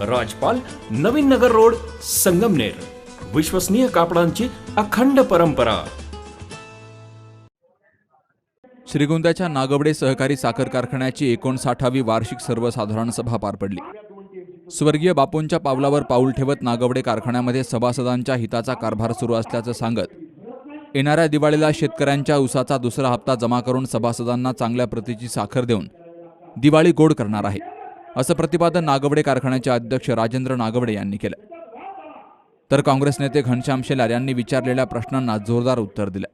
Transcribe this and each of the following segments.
राजपाल Navin Nagar road Sangamner. विश्वसनीय कापडांची अखंड परंपरा. श्रीगोंद्याच्या नागवडे सहकारी साखर कारखान्याची एकोणसाठावी वार्षिक सर्वसाधारण सभा पार पडली. स्वर्गीय बापूंच्या पावलावर पाऊल ठेवत नागवडे कारखान्यामध्ये सभासदांच्या हिताचा कारभार सुरू असल्याचं सांगत येणाऱ्या दिवाळीला शेतकऱ्यांच्या ऊसाचा दुसरा हप्ता जमा करून सभासदांना चांगल्या प्रतीची साखर देऊन दिवाळी गोड करणार आहे. असं प्रतिपादन नागवडे कारखान्याचे अध्यक्ष राजेंद्र नागवडे यांनी केलं. तर काँग्रेस नेते घनश्याम शेलार यांनी विचारलेल्या प्रश्नांना जोरदार उत्तर दिलं.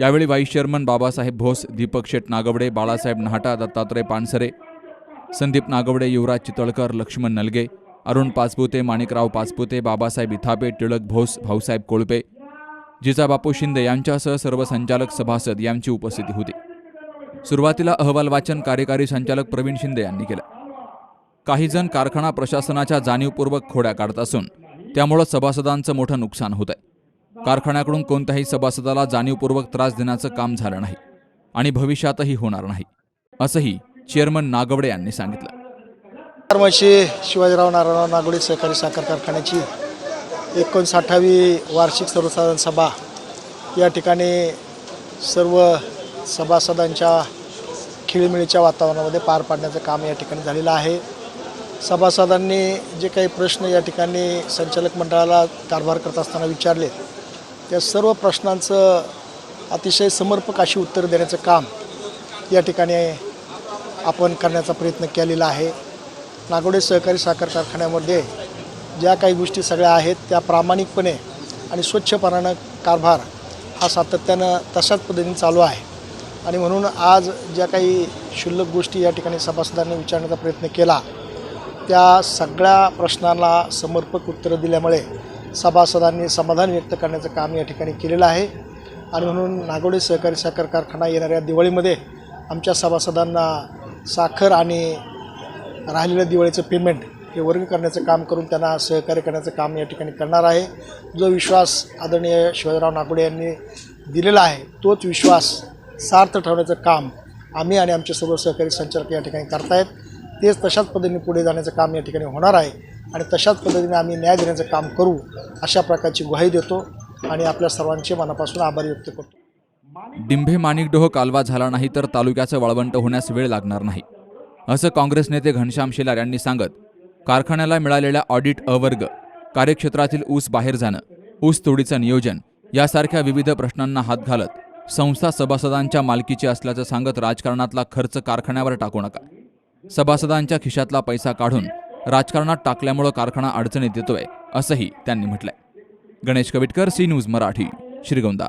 यावेळी व्हाईस चेअरमन बाबासाहेब भोस दीपक शेठ नागवडे बाळासाहेब नहाटा दत्तात्रय पानसरे संदीप नागवडे युवराज चितळकर लक्ष्मण नलगे अरुण पाचपुते माणिकराव पाचपुते बाबासाहेब इथापे टिळक भोस भाऊसाहेब कोळपे जिजाबापू शिंदे यांच्यासह सर्व संचालक सभासद यांची उपस्थिती होती. सुरुवातीला अहवाल वाचन कार्यकारी संचालक प्रवीण शिंदे यांनी केलं. काही जण कारखाना प्रशासनाच्या जाणीवपूर्वक खोड्या काढत असून त्यामुळं सभासदांचं मोठं नुकसान होत आहे कारखान्याकडून कोणत्याही सभासदाला जाणीवपूर्वक त्रास देण्याचं काम झालं नाही आणि भविष्यातही होणार नाही असंही चेअरमन नागवडे यांनी सांगितलं. फार्मशी शिवाजीराव नारायणराव नागवडे सहकारी साखर कारखान्याची एकोणसाठावी वार्षिक सर्वसाधारण सभा या ठिकाणी सर्व सभासदांच्या खिळमिळीच्या वातावरणामध्ये पार पाडण्याचं काम या ठिकाणी झालेलं आहे. सभासदांनी जे काही प्रश्न या ठिकाणी संचालक मंडळाला कारभार करत असताना विचारले त्या सर्व प्रश्नांचं अतिशय समर्पक अशी उत्तर देण्याचं काम या ठिकाणी आपण करण्याचा प्रयत्न केलेला आहे. नागोडे सहकारी साखर कारखान्यामध्ये ज्या काही गोष्टी सगळ्या आहेत त्या प्रामाणिकपणे आणि स्वच्छपणानं कारभार हा सातत्यानं तशाच पद्धतीने चालू आहे. आणि म्हणून आज ज्या काही क्षुल्लक गोष्टी या ठिकाणी सभासदांनी विचारण्याचा प्रयत्न केला त्या सगळ्या प्रश्नांना समर्पक उत्तरं दिल्यामुळे सभासदांनी समाधान व्यक्त करण्याचं काम या ठिकाणी केलेलं आहे. आणि म्हणून नागोडे सहकारी साखर कारखाना येणाऱ्या दिवाळीमध्ये आमच्या सभासदांना साखर आणि राहिलेलं दिवाळीचं पेमेंट हे वर्ग करण्याचं काम करून त्यांना सहकार्य करण्याचं काम या ठिकाणी करणार आहे. जो विश्वास आदरणीय शिवाजीराव नागोडे यांनी दिलेला आहे तोच विश्वास सार्थ ठेवण्याचं काम आम्ही आणि आमचे सर्व सहकारी संचालक या ठिकाणी करतायत. तेच तशाच पद्धतीने पुढे जाण्याचं काम या ठिकाणी होणार आहे आणि तशाच पद्धतीने आम्ही न्याय देण्याचं काम करू अशा प्रकारची ग्वाही देतो आणि आपल्या सर्वांचे मनापासून आभार व्यक्त करतो. डिंभे माणिकडोह कालवा झाला नाही तर तालुक्याचं वाळवंट होण्यास वेळ लागणार नाही. असं काँग्रेस नेते घनश्याम शेलार यांनी सांगत कारखान्याला मिळालेल्या ऑडिट अवर्ग कार्यक्षेत्रातील ऊस बाहेर जाणं ऊस तोडीचं नियोजन यासारख्या विविध प्रश्नांना हात घालत संस्था सभासदांच्या मालकीची असल्याचं सांगत राजकारणातला खर्च कारखान्यावर टाकू नका. सभासदांच्या खिशातला पैसा काढून राजकारणात टाकल्यामुळं कारखाना अडचणीत येतोय असंही त्यांनी म्हटलंय. Ganesh Kavitkar C news Marathi Shrigonda.